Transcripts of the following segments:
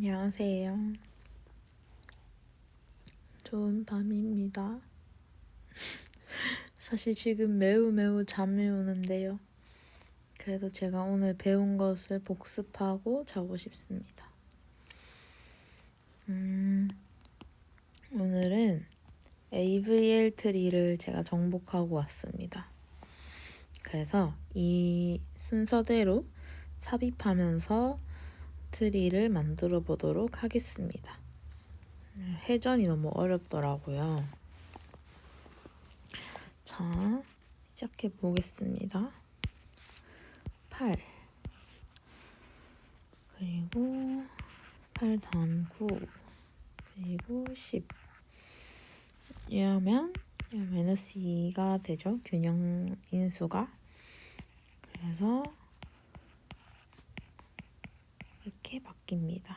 안녕하세요. 좋은 밤입니다. 사실 지금 매우 매우 잠이 오는데요. 그래도 제가 오늘 배운 것을 복습하고 자고 싶습니다. 음, 오늘은 AVL 트리를 제가 정복하고 왔습니다. 그래서 이 순서대로 삽입하면서 트리를 만들어 보도록 하겠습니다. 회전이 너무 어렵더라고요. 자, 시작해 보겠습니다. 8 그리고 8 다음 9 그리고 10 이러면 마이너스 2가 되죠. 균형 인수가 그래서 이렇게 바뀝니다.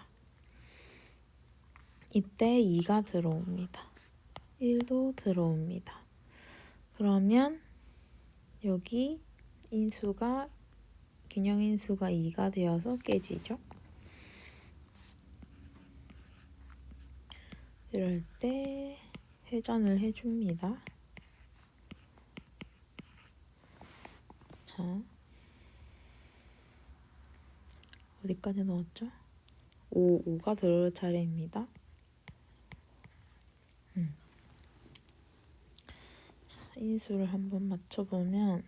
이때 2가 들어옵니다. 1도 들어옵니다. 그러면 여기 인수가 균형 인수가 2가 되어서 깨지죠. 이럴 때 회전을 해줍니다. 자, 어디까지 넣었죠? 5, 5가 들어올 차례입니다. 음. 자, 인수를 한번 맞춰보면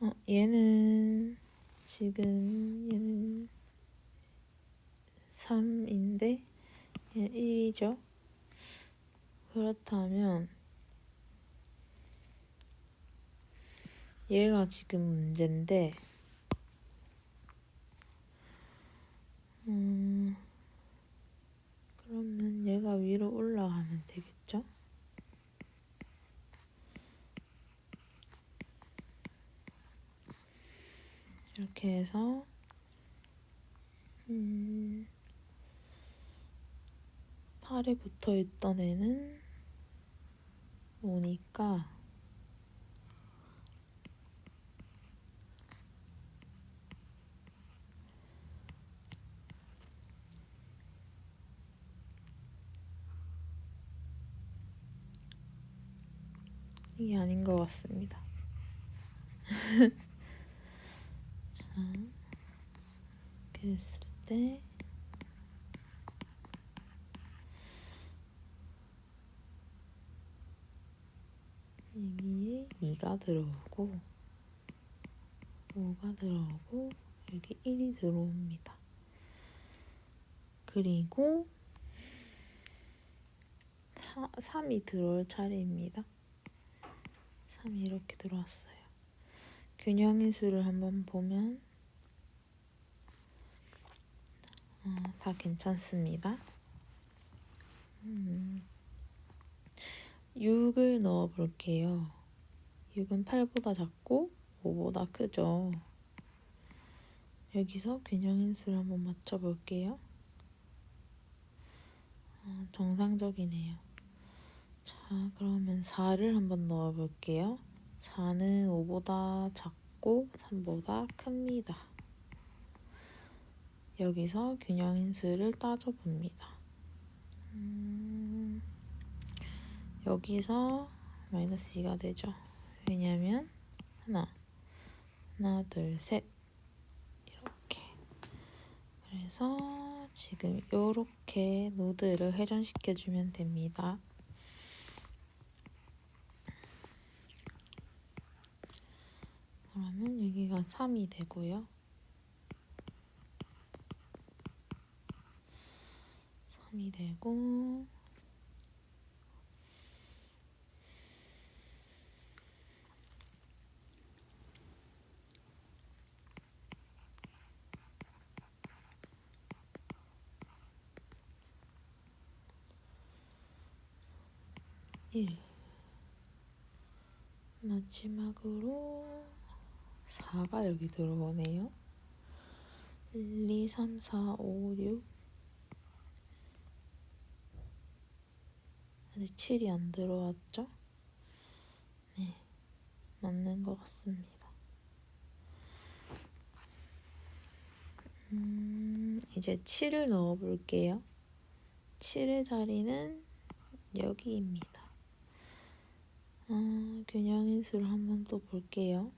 어, 얘는 지금 얘는 3인데 얘는 1이죠. 그렇다면 얘가 지금 문제인데 음, 그러면 얘가 위로 올라가면 되겠죠? 이렇게 해서 음, 팔에 붙어 있던 애는 오니까 이게 아닌 것 같습니다. 자, 이렇게 했을 때 여기에 2가 들어오고 5가 들어오고 여기 1이 들어옵니다. 그리고 3이 들어올 차례입니다. 3이 이렇게 들어왔어요. 균형인 수를 한번 보면 어, 다 괜찮습니다. 음, 6을 넣어 볼게요. 6은 8보다 작고 5보다 크죠. 여기서 균형인수를 한번 맞춰 볼게요. 어, 정상적이네요. 자, 그러면 4를 한번 넣어 볼게요. 4는 5보다 작고 3보다 큽니다. 여기서 균형인수를 따져봅니다. 음, 여기서 마이너스 2가 되죠. 왜냐면 하나, 하나, 둘, 셋 이렇게 그래서 지금 이렇게 노드를 회전시켜주면 됩니다. 그러면 여기가 3이 되고요. 3이 되고. 일. 마지막으로 4가 여기 들어오네요. 1, 2, 3, 4, 5, 6 아직 7이 안 들어왔죠? 네, 맞는 것 같습니다. 음, 이제 7을 넣어 볼게요. 7의 자리는 여기입니다. 어, 균형인수를 한번 또 볼게요.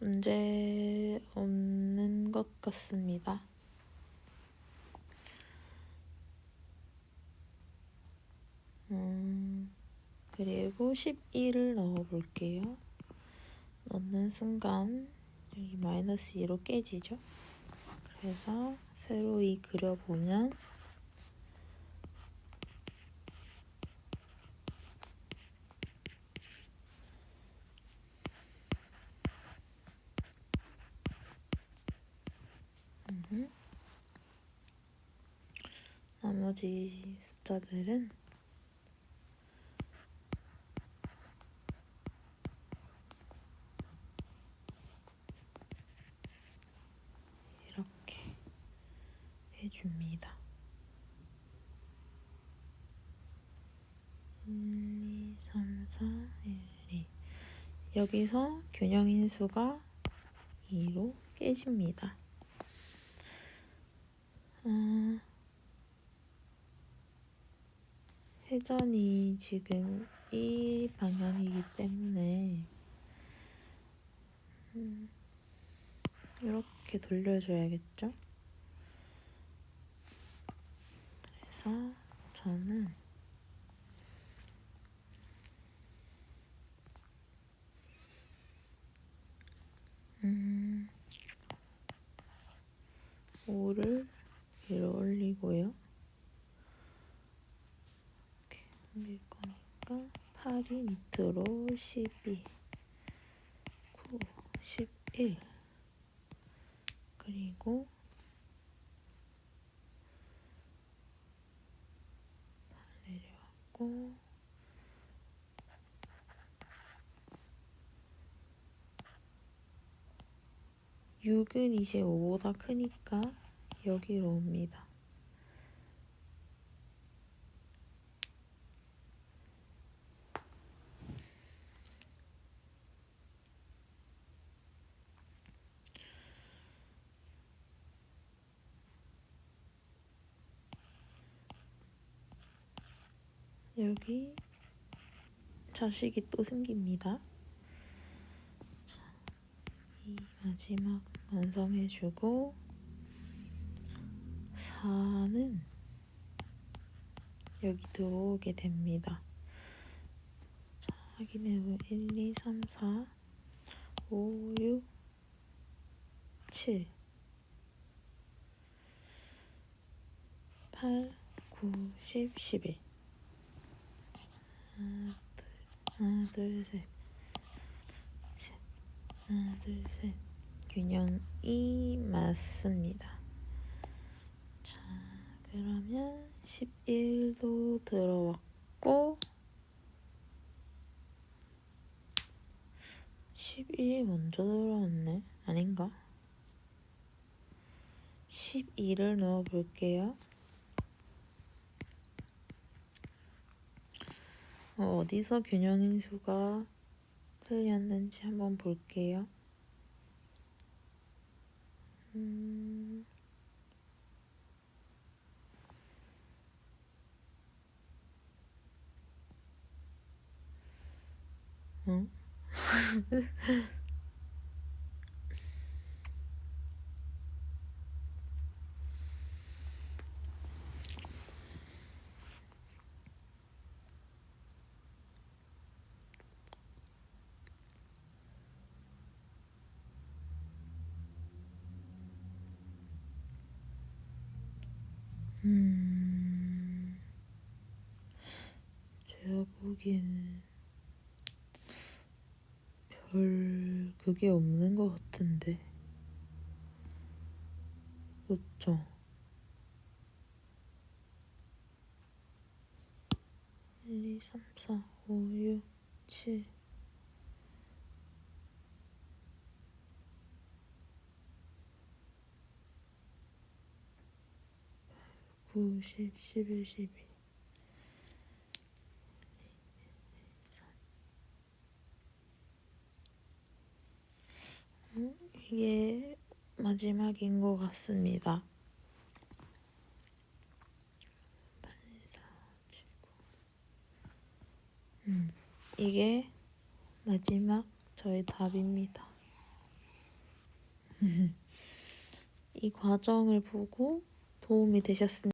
문제 없는 것 같습니다. 음, 그리고 12를 넣어 볼게요. 넣는 순간 여기 마이너스 2로 깨지죠. 그래서 세로이 그려보면 나머지 숫자들은 이렇게 해줍니다. 1, 2, 3, 4, 1, 2 여기서 균형인수가 2로 깨집니다. 아, 회전이 지금 이 방향이기 때문에 음, 이렇게 돌려줘야겠죠? 그래서 저는 음, 5를 위로 올리고요. 이렇게 올릴 거니까 8이 밑으로 12, 9, 11 그리고 8 내려왔고 6은 이제 5보다 크니까 여기로 옵니다. 여기 자식이 또 생깁니다. 이 마지막 완성해주고 4는 여기 들어오게 됩니다. 자, 확인해보면 1, 2, 3, 4, 5, 6, 7 8, 9, 10, 11 균형이 맞습니다. 자, 그러면 11도 들어왔고 11이 먼저 들어왔네. 아닌가? 12를 넣어 볼게요. 어, 어디서 균형인수가 틀렸는지 한번 볼게요. 음... 응? 음, 제가 보기에는 별 그게 없는 것 같은데. 그쵸? 1, 2, 3, 4, 5, 6, 7 9, 10, 11, 12 이게 마지막인 것 같습니다. 음, 이게 마지막 저의 답입니다. 이 과정을 보고 도움이 되셨으면